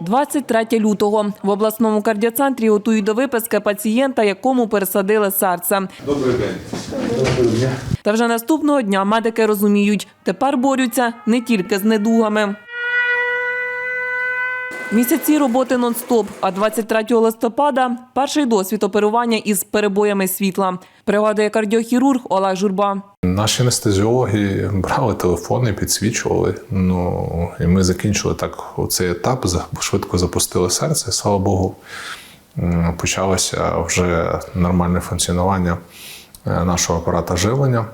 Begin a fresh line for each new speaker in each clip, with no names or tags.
23 лютого в обласному кардіоцентрі готують до виписки пацієнта, якому пересадили серце.
Добрий день.
Та вже наступного дня медики розуміють, тепер борються не тільки з недугами. Місяці роботи нон-стоп, а 23 листопада – перший досвід оперування із перебоями світла. Пригадує кардіохірург Олег Журба.
Наші анестезіологи брали телефони, підсвічували. Ну і ми закінчили так цей етап. Швидко запустили серце. Слава Богу, почалося вже нормальне функціонування е, нашого апарата живлення.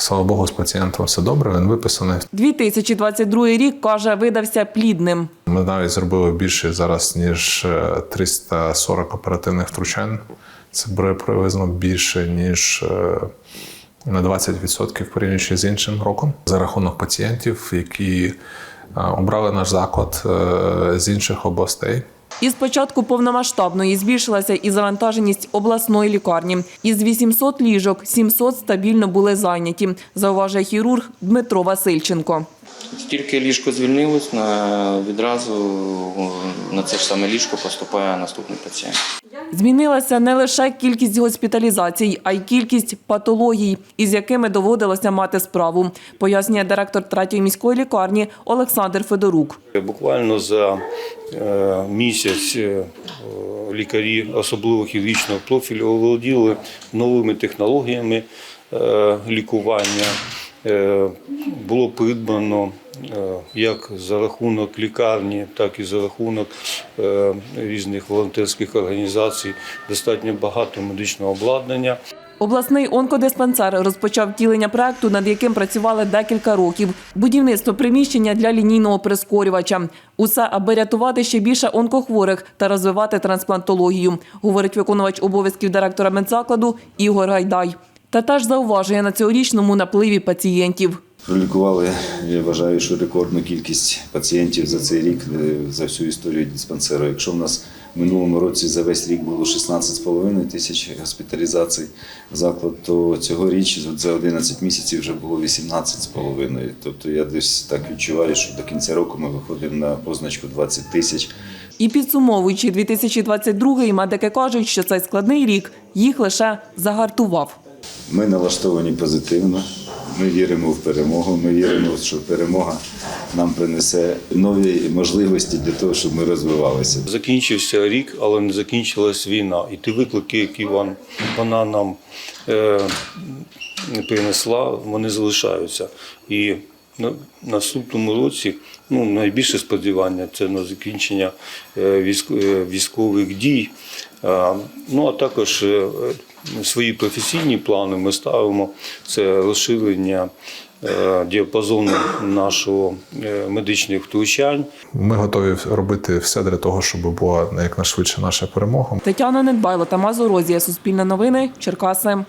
Слава Богу, з пацієнтом все добре. Він виписаний.
2022 рік, каже, видався плідним.
Ми навіть зробили більше зараз, ніж е, 340 оперативних втручань. Це буде приблизно більше, ніж е, на 20% порівнюючи з іншим роком. За рахунок пацієнтів, які е, обрали наш заклад е, з інших областей.
Із початку повномасштабної збільшилася і завантаженість обласної лікарні. Із 800 ліжок 700 стабільно були зайняті, зауважує хірург Дмитро Васильченко.
Тільки ліжко звільнилось, відразу на це ж саме ліжко поступає наступний пацієнт.
Змінилася не лише кількість госпіталізацій, а й кількість патологій, із якими доводилося мати справу, пояснює директор третьої міської лікарні Олександр Федорук.
Буквально за е, місяць е, лікарі особливо хірургічного профілю оволоділи новими технологіями е, лікування. Було придбано як за рахунок лікарні, так і за рахунок е, різних волонтерських організацій достатньо багато медичного обладнання.
Обласний онкодиспансер розпочав втілення проекту, над яким працювали декілька років. Будівництво приміщення для лінійного прискорювача. Усе, аби рятувати ще більше онкохворих та розвивати трансплантологію, говорить виконувач обов'язків директора медзакладу Ігор Гайдай. Та теж зауважує на цьогорічному напливі пацієнтів.
Пролікували, я вважаю, що рекордну кількість пацієнтів за цей рік е, за всю історію диспансеру. Якщо в нас в минулому році за весь рік було 16,5 тисяч госпіталізацій заклад, то цьогоріч за 11 місяців вже було 18,5. Тобто я десь так відчуваю, що до кінця року ми виходимо на позначку 20 тисяч.
І підсумовуючи 2022-й, медики кажуть, що цей складний рік їх лише загартував.
Ми налаштовані позитивно. Ми віримо в перемогу. Ми віримо, що перемога нам принесе нові можливості для того, щоб ми розвивалися.
Закінчився рік, але не закінчилась війна. І ті виклики, які вам вона нам е, принесла, вони залишаються. І на наступному році ну, найбільше сподівання це на закінчення е, е, військових дій. Ну а також е, свої професійні плани ми ставимо це розширення діапазону нашого медичних втручань.
Ми готові робити все для того, щоб була якнайшвидше наша перемога.
Тетяна Недбайло, Тамазу Розія, Суспільне новини, Черкаси.